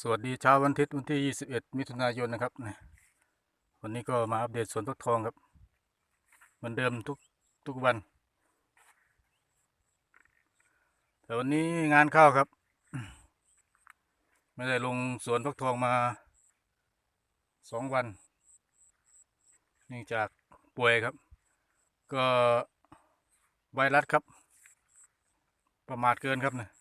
สวัสดีเช้าวันอาทิตย์วันที่ 21 มิถุนายนนะครับ วันนี้ก็มาอัปเดตสวนฟักทองครับ เหมือนเดิมทุกทุกวัน แต่วันนี้งานเข้าครับ ไม่ได้ลงสวนฟักทองมาสองวันเนื่องจากป่วยครับ ก็ไวรัสครับ ประมาทเกินครับนะ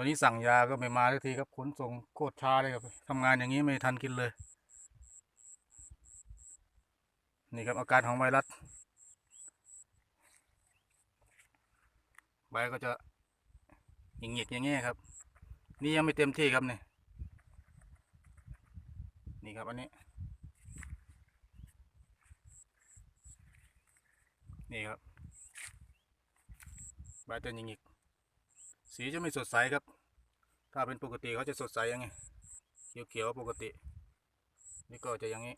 ตอนนี้สั่งยาก็ไม่มาสักทีครับขนส่งโคตรช้าเลยครับทำงานอย่างนี้ไม่ทันกินเลย นี่ครับอาการของไวรัสใบก็จะหงิกๆอย่างเงี้ยครับ นี่ยังไม่เต็มที่ครับเนี่ยนี่ครับอันนี้ นี่ครับใบจะหงิกๆ สีจะไม่สดใสครับ ถ้าเป็นปกติเขาจะสดใสยังไง เขียวๆปกติ นี่ก็จะอย่างนี้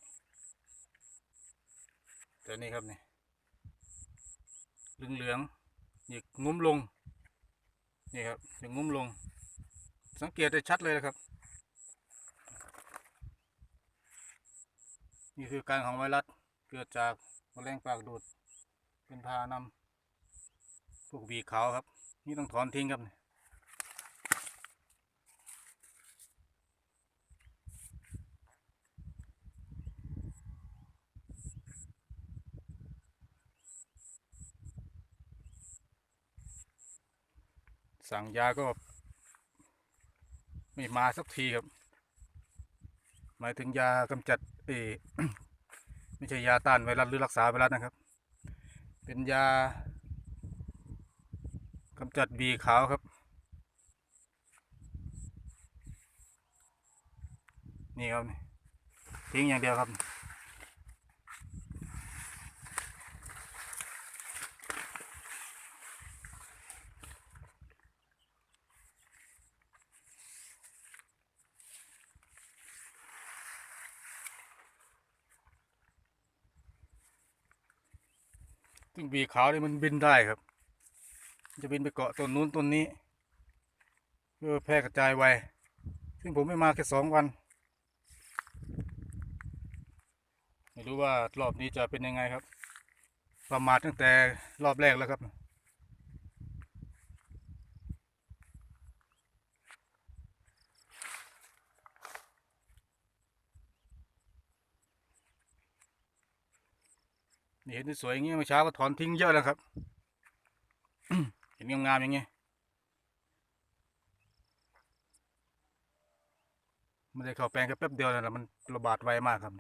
แต่นี่ครับนี่เหลืองๆหยิกงุ้มลง นี่ครับจะงุ้มลง สังเกตได้ชัดเลยนะครับ นี่คือการของไวรัสเกิดจากแมลงปากดูด เป็นพานำพวกวีขาวครับ นี่ต้องถอนทิ้งครับนี่ สั่งยาก็ ไม่มาสักทีครับ หมายถึงยากำจัดเอไม่ใช่ยาต้านไวรัสหรือรักษาไวรัสนะครับ เป็นยากำจัดบีขาวครับ นี่ครับนี่ทิ้งอย่างเดียวครับ ซึ่งบีขาวนี่มันบินได้ครับ จะบินไปเกาะต้นนู้นต้นนี้เพื่อแพร่กระจายไวซึ่งผมไม่มาแค่สองวัน ไม่รู้ว่ารอบนี้จะเป็นยังไงครับ ประมาทตั้งแต่รอบแรกแล้วครับ เห็นนี่สวยอย่างนี้เมื่อเช้าก็ถอนทิ้งเยอะแล้วครับ เห็นงามๆอย่างนี้ไม่ได้เข้าแปลงแค่แป๊บเดียวนะแล้วมันระบาดไวมากครับ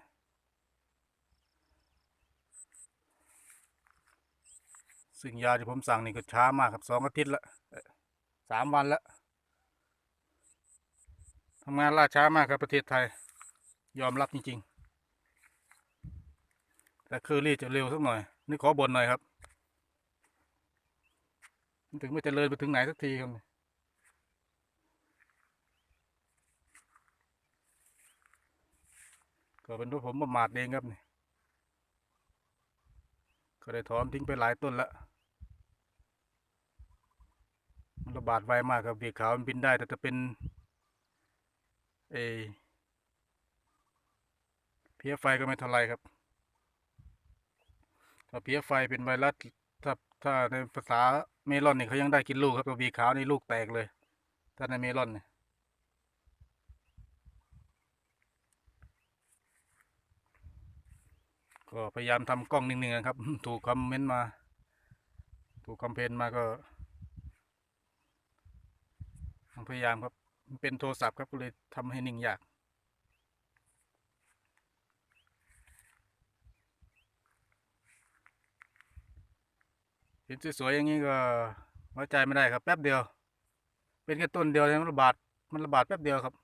ซึ่งยาที่ผมสั่งนี่ก็ช้ามากครับสองอาทิตย์ละสามวันละทำงานล่าช้ามากครับประเทศไทย ยอมรับจริงๆ แต่เคอรี่จะเร็วสักหน่อย นี่ขอบนหน่อยครับ มันถึงไม่จเจริญไปถึงไหนสักทีครับก็เป็นเพราะผมประมาทเองครับเนี่ยก็ได้ถอนทิ้งไปหลายต้นล้วมันระบาดไวมากครับเบียขาวมันบินได้แต่จะเป็นเออเพี้ยไฟก็ไม่เท่าไรครับ ถ้าเพี้ยไฟเป็นไวรัสถ้าถ้าในภาษาเมลอนเนี่ยเขายังได้กินลูกครับตัวบีขาวนี่ลูกแตกเลย ถ้าในเมลอนเนี่ยก็พยายามทำกล้องนิ่งๆนะครับ ถูกคอมเมนต์มา ถูกคอมเพนมาก็พยายามครับ เป็นโทรศัพท์ครับก็เลยทำให้นิ่งยาก ห็นสวยๆอย่างนี้ก็ไว้ใจไม่ได้ครับแป๊บเดียว เป็นแค่ต้นเดียวเลยมันระบาดมันระบาดแป๊บเดียวครับ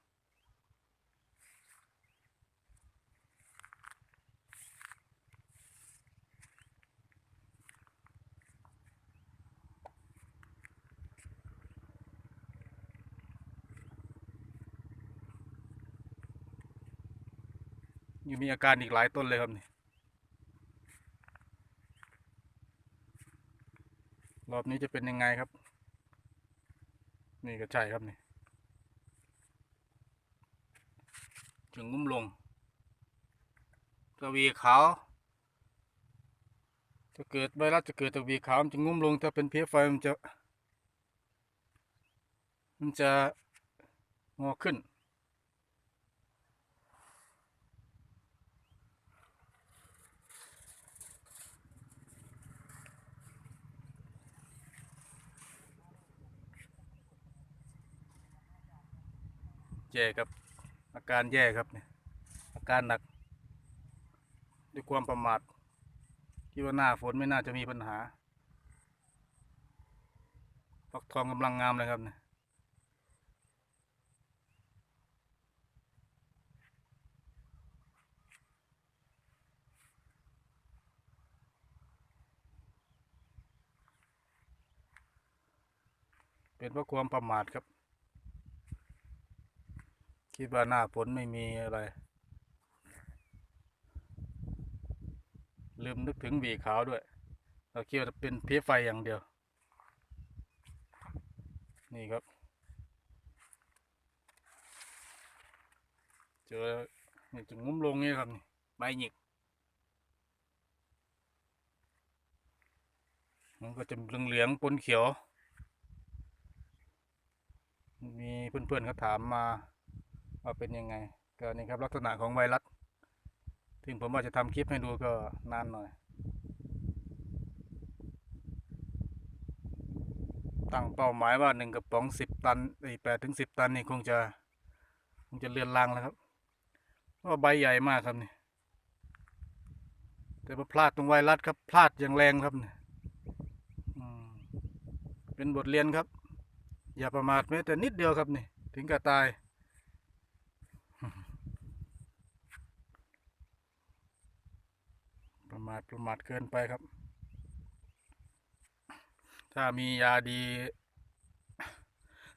ยังมีอาการอีกหลายต้นเลยครับนี่ รอบนี้จะเป็นยังไงครับ นี่ก็ใช่ครับนี่ถึงงุ้มลงตะวีขาวจะเกิดไวรัสจะเกิดตะวีขาวมันจะงุ้มลงถ้าเป็นเพี้ยไฟมันจะ มันจะงอขึ้น แย่ครับ อาการแย่ครับเนี่ยอาการหนัก ด้วยความประมาทคิดว่าหน้าฝนไม่น่าจะมีปัญหาฟักทองกำลังงามเลยครับเนี่ยเป็นเพราะความประมาทครับ คิดว่าหน้าฝนไม่มีอะไร ลืมนึกถึงหวีขาวด้วย เราคิดว่าเป็นเพี้ยไฟอย่างเดียว นี่ครับ เจอนี่จะงุ้มลงนี่ครับนี่ใบหยิกมันก็จะเหลืองๆปนเขียว มีเพื่อนๆเขาถามมา ว่าเป็นยังไง ก็นี่ครับลักษณะของไวรัสถึงผมว่าจะทำคลิปให้ดูก็นานหน่อย ตั้งเป้าหมายว่าหนึ่งกระป๋องสิบตันไอ้แปดถึงสิบตันนี่คงจะคงจะเลือนลางแล้วครับเพราะว่าใบใหญ่มากครับนี่แต่พอพลาดตรงไวรัสครับพลาดอย่างแรงครับนี่อืมเป็นบทเรียนครับ อย่าประมาทแม้แต่นิดเดียวครับนี่ ถึงกับตาย ประ มาทประมาทเกินไปครับ ถ้ามียาดี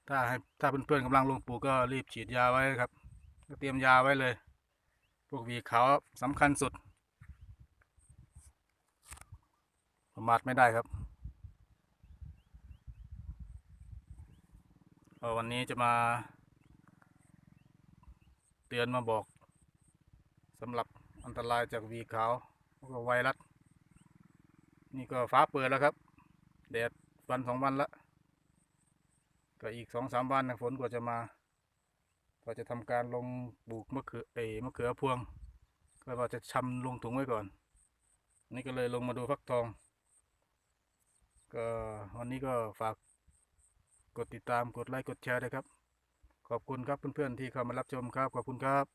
ถ้าให้ถ้าเพื่อนๆกำลังลงปลูกก็รีบฉีดยาไว้ครับเตรียมยาไว้เลยพวกวีขาวสำคัญสุด ประมาทไม่ได้ครับวันนี้จะมาเตือนมาบอกสำหรับอันตรายจากวีขาว ก็ไวรัสนี่ก็ฟ้าเปิดแล้วครับแดดวันสองวันละก็อีกสองสามวันนะฝนกว่าจะมา ก็จะทำการลงปลูกมะเขือเอมะเขือพวง ก็ว่าจะชำลงถุงไว้ก่อน นี่ก็เลยลงมาดูฟักทอง ก็วันนี้ก็ฝากกดติดตามกดไลค์กดแชร์ด้วยครับ ขอบคุณครับเพื่อนๆที่เข้ามารับชมครับ ขอบคุณครับ